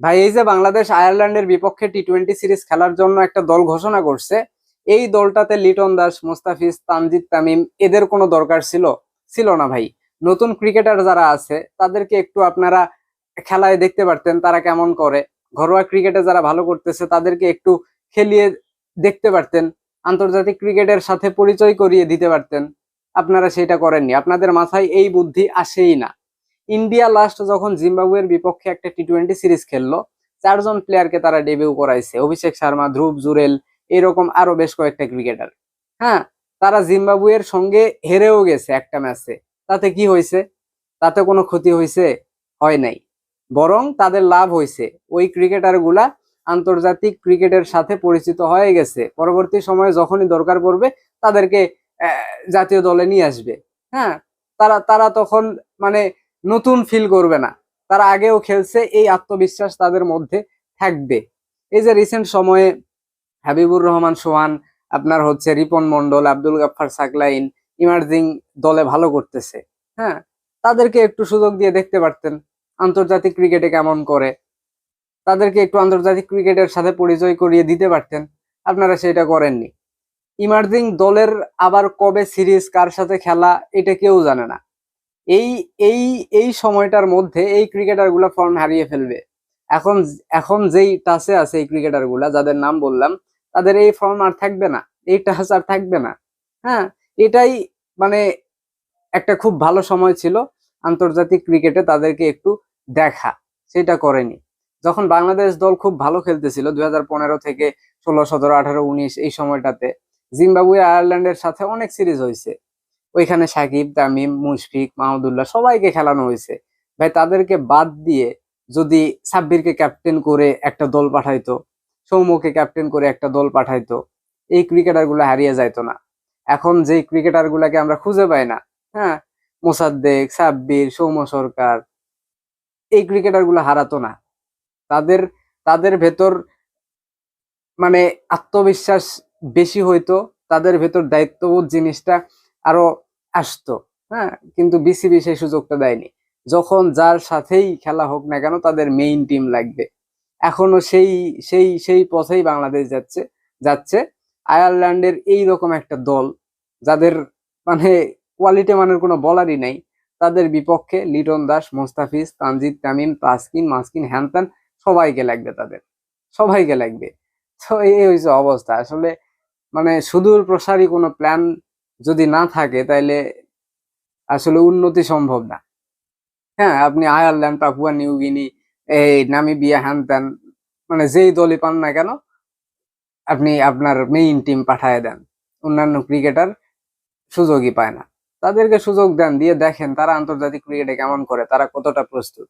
ভাই, এই যে বাংলাদেশ আয়ারল্যান্ডের বিপক্ষে টি টোয়েন্টি সিরিজ খেলার জন্য একটা দল ঘোষণা করছে, এই দলটাতে লিটন দাস, মুস্তাফিজ, তানজিদ তামিম এদের কোনো দরকার ছিল ছিল না ভাই। নতুন ক্রিকেটার যারা আছে, তাদেরকে একটু আপনারা খেলায় দেখতে পারতেন, তারা কেমন করে। ঘরোয়া ক্রিকেটে যারা ভালো করতেছে, তাদেরকে একটু খেলিয়ে দেখতে পারতেন, আন্তর্জাতিক ক্রিকেটের সাথে পরিচয় করিয়ে দিতে পারতেন। আপনারা সেটা করেননি। আপনাদের মাথায় এই বুদ্ধি আসেই না। ইন্ডিয়া লাস্ট যখন জিম্বাবুয়ের বিপক্ষে একটা টি টোয়েন্টি সিরিজ খেললো, চারজন প্লেয়ারকে তারা ডেবিউ করাইছে। অভিষেক শর্মা, ধ্রুব জুরেল, এরকম আরও বেশ কয়েকটা ক্রিকেটার হ্যাঁ তারা জিম্বাবুয়ের সঙ্গে হেরেও গেছে একটা ম্যাচে তাতে কি হয়েছে? তাতে কোনো ক্ষতি হয়েছে? হয় নাই। বরং তাদের লাভ হয়েছে। ওই ক্রিকেটারগুলা আন্তর্জাতিক ক্রিকেটের সাথে পরিচিত হয়ে গেছে। পরবর্তী সময়ে যখনই দরকার পড়বে, তাদেরকে জাতীয় দলে নিয়ে আসবে। হ্যাঁ তারা তারা তখন মানে নতুন ফিল করবে না। তারা আগেও খেলছে, এই আত্মবিশ্বাস তাদের মধ্যে থাকবে। এই যে রিসেন্ট সময়ে হাবিবুর রহমান, সোহান, আপনার হচ্ছে রিপন মন্ডল আব্দুল গাফফার সাকলাইন, ইমার্জিং দলে ভালো করতেছে হ্যাঁ? তাদেরকে একটু সুযোগ দিয়ে দেখতে পারতেন, আন্তর্জাতিক ক্রিকেটে কেমন করে? তাদেরকে একটু আন্তর্জাতিক ক্রিকেটের সাথে পরিচয় করিয়ে দিতে পারতেন, আপনারা সেটা করেননি। ইমার্জিং দলের আবার কবে সিরিজ, কার সাথে খেলা, এটা কেউ জানে না। এই এই এই সময়টার মধ্যে এই ক্রিকেটারগুলা ফর্ম হারিয়ে ফেলবে। এখন এখন যেই টাচে আছে এই ক্রিকেটারগুলা যাদের নাম বললাম, তাদের এই ফর্ম আর থাকবে না, এই টাচ আর থাকবে না। হ্যাঁ এটাই মানে একটা খুব ভালো সময় ছিল আন্তর্জাতিক ক্রিকেটে তাদেরকে একটু দেখা, সেটা করেনি। যখন বাংলাদেশ দল খুব ভালো খেলতেছিল দুই হাজার পনেরো থেকে ষোলো, সতেরো, আঠারো, উনিশ এই সময়টাতে, জিম্বাবুয়ে আয়ারল্যান্ডের সাথে অনেক সিরিজ হয়েছে। ওইখানে সাকিব, তামিম, মুশফিক মাহমুদুল্লাহ সবাইকে খেলানো হয়েছে। ভাই, তাদেরকে বাদ দিয়ে যদি সাব্বিরকে ক্যাপ্টেন করে একটা দল পাঠাইতো, সৌম্যকে ক্যাপ্টেন করে একটা দল পাঠাইতো, এই ক্রিকেটারগুলো হারিয়ে যাইতো না। এখন যেই ক্রিকেটার গুলাকে আমরা খুঁজে পাই না হ্যাঁ মোসাদ্দেক, সাব্বির, সৌম্য সরকার, এই ক্রিকেটারগুলো হারাতো না। তাদের তাদের ভেতর মানে আত্মবিশ্বাস বেশি হইতো, তাদের ভেতর দায়িত্ববোধ জিনিসটা আরও আসতো হ্যাঁ? কিন্তু বিসিবি সেই সুযোগটা দেয়নি। যখন যার সাথেই খেলা হোক না কেন তাদের মেইন টিম লাগবে। এখনও সেই সেই সেই পথেই বাংলাদেশ যাচ্ছে যাচ্ছে। আয়ারল্যান্ডের এই রকম একটা দল, যাদের মানে কোয়ালিটি মানের কোনো বলারই নাই, তাদের বিপক্ষে লিটন দাস, মোস্তাফিজ, তানজিদ তামিম তাসকিন, মাসকিন, হ্যানত্যান সবাইকে লাগবে তাদের। সবাইকে লাগবে। তো এই হয়েছে অবস্থা। আসলে মানে সুদূর প্রসারী কোনো প্ল্যান যদি না থাকে তাইলে আসলে উন্নতি সম্ভব না। হ্যাঁ আপনি আয়ারল্যান্ড, পাপুয়া নিউ গিনি, এই নামিবিয়া হ্যান ত্যান মানে যেই দলই পান না কেন, আপনি আপনার মেইন টিম পাঠায় দেন। অন্যান্য ক্রিকেটার সুযোগই পায় না। তাদেরকে সুযোগ দেন, দিয়ে দেখেন তারা আন্তর্জাতিক ক্রিকেটে কেমন করে, তারা কতটা প্রস্তুত।